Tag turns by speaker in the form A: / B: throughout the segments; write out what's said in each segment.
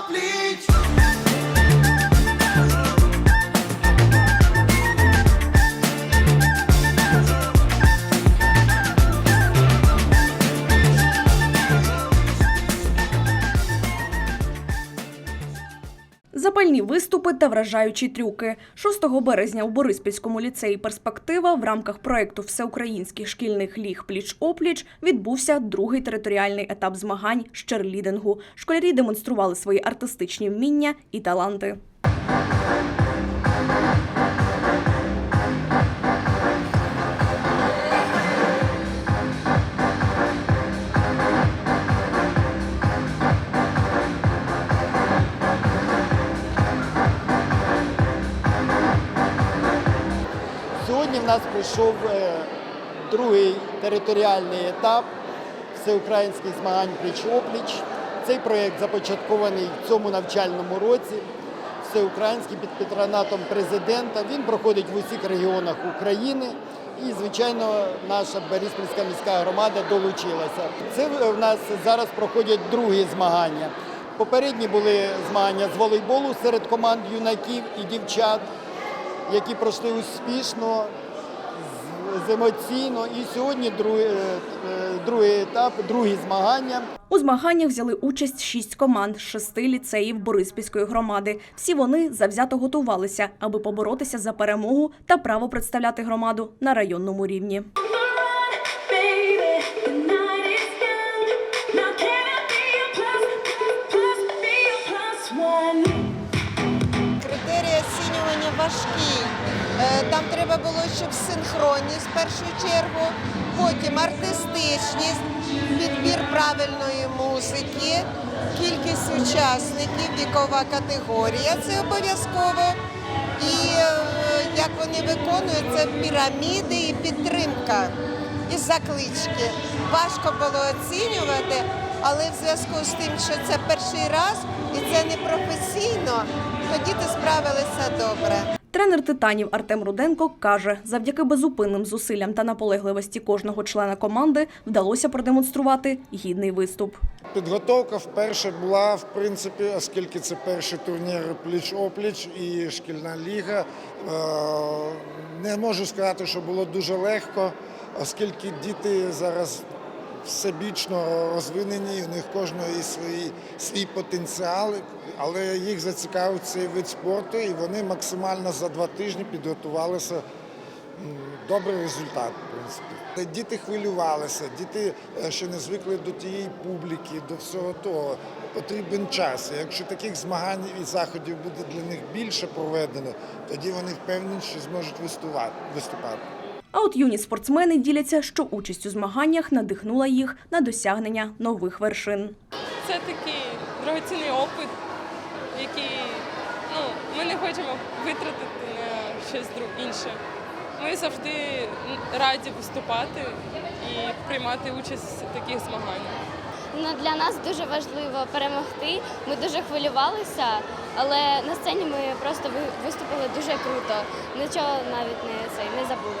A: опліч.
B: Запальні виступи та вражаючі трюки. 6 березня у Бориспільському ліцеї Перспектива в рамках проекту Всеукраїнських шкільних ліг пліч-опліч відбувся другий територіальний етап змагань з черлідингу. Школярі демонстрували свої артистичні вміння і таланти.
C: Нас пройшов е, другий територіальний етап всеукраїнських змагань пліч-опліч. Цей проєкт започаткований в цьому навчальному році. Всеукраїнський під патронатом президента. Він проходить в усіх регіонах України. І, звичайно, наша Бориспільська міська громада долучилася. Це в нас зараз проходять другі змагання. Попередні були змагання з волейболу серед команд юнаків і дівчат які пройшли успішно, з- емоційно. І сьогодні другий, е, е, другий етап, другі змагання.
B: У змаганнях взяли участь шість команд з шести ліцеїв Бориспільської громади. Всі вони завзято готувалися, аби поборотися за перемогу та право представляти громаду на районному рівні.
D: Критерії оцінювання важкі. Е, Там треба було, щоб синхронність в першу чергу, потім артистичність, підбір правильної музики, кількість учасників, вікова категорія це обов'язково. І е, як вони виконують, це піраміди і підтримка і заклички. Важко було оцінювати, але в зв'язку з тим, що це перший раз і це не професійно, то діти справилися добре.
B: Тренер титанів Артем Руденко каже, завдяки безупинним зусиллям та наполегливості кожного члена команди вдалося продемонструвати гідний виступ.
E: Підготовка вперше була, в принципі, оскільки це перший турнір пліч-опліч і шкільна ліга. Е, Не можу сказати, що було дуже легко, оскільки діти зараз всебічно розвинені, у них кожного свої, свій потенціал, але їх зацікавив цей вид спорту, і вони максимально за два тижні підготувалися добрий результат, в принципі. Діти хвилювалися, діти е, ще не звикли до тієї публіки, до всього того. Потрібен час. Якщо таких змагань і заходів буде для них більше проведено, тоді вони впевнені, що зможуть виступати.
B: А от юні спортсмени діляться, що участь у змаганнях надихнула їх на досягнення нових вершин.
F: Це такий дорогоцінний опит, який ну, ми не хочемо витратити на щось інше. Ми завжди раді виступати і приймати участь в таких змаганнях.
G: Ну, для нас дуже важливо перемогти. Ми дуже хвилювалися, але на сцені ми просто виступили дуже круто. Нічого навіть не, цей, не забули.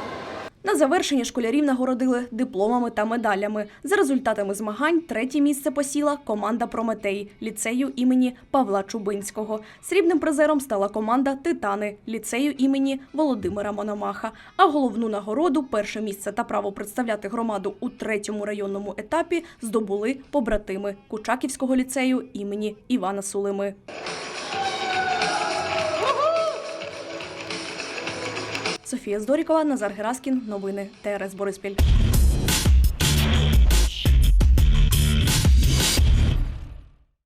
B: На завершення школярів нагородили дипломами та медалями. За результатами змагань третє місце посіла команда Прометей ліцею імені Павла Чубинського. Срібним призером стала команда Титани ліцею імені Володимира Мономаха. А головну нагороду перше місце та право представляти громаду у третьому районному етапі здобули побратими Кучаківського ліцею імені Івана Сулими. Софія Здорікова, Назар Гераскін. Новини ТРС Бориспіль.